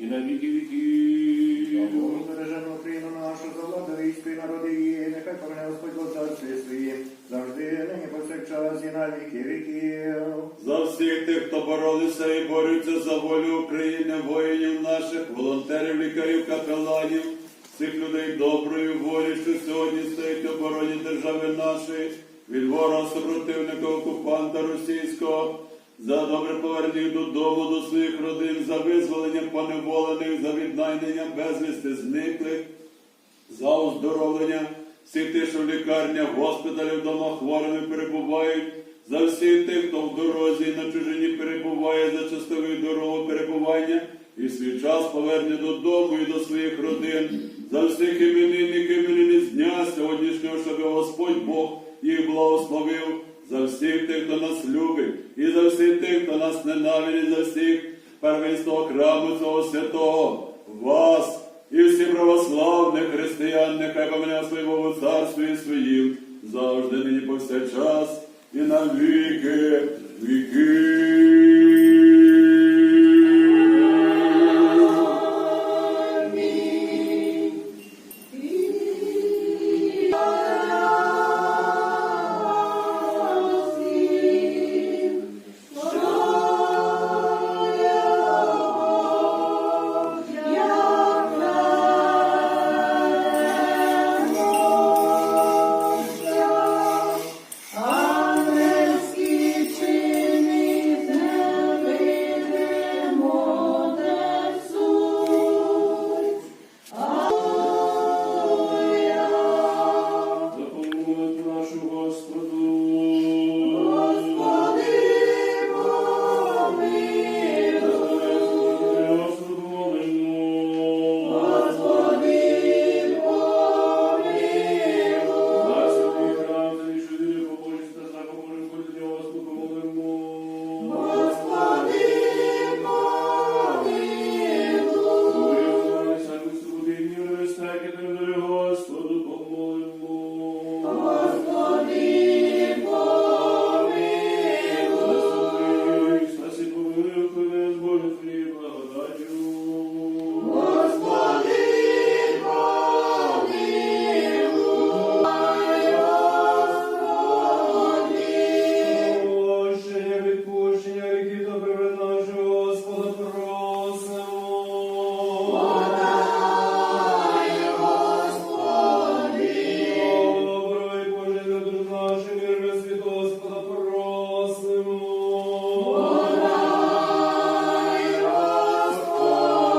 і на віки. Богу бережемо Україну нашу, за владу війську і народи її, нехай помне Господь во царстві своїм, завжди, нині повсякчас і на віки віків. За всіх тих, хто боролися і борються за волю України, воїнів наших, волонтерів, лікарів, капеланів, всіх людей доброї волі, що сьогодні стоять в обороні держави нашої, від ворога супротивника окупанта російського, за добре повернення додому до своїх родин, за визволення поневолених, за віднайнення безвісти зниклих, за оздоровлення всіх тих, що в лікарнях, госпіталях, вдома хворими перебувають, за всіх тих, хто в дорозі на чужині перебуває, за щасливою дорогу перебування і свій час поверне додому і до своїх родин, за всіх іменинників з дня сьогоднішнього, щоб Господь Бог їх благословив, тих, хто нас любить, і за всіх тих, хто нас ненавидить, за всіх первенства храму цього святого, вас і всі православних християн, нехай помине своєму царстві своїм, завжди нині повсякчас і на віки віків.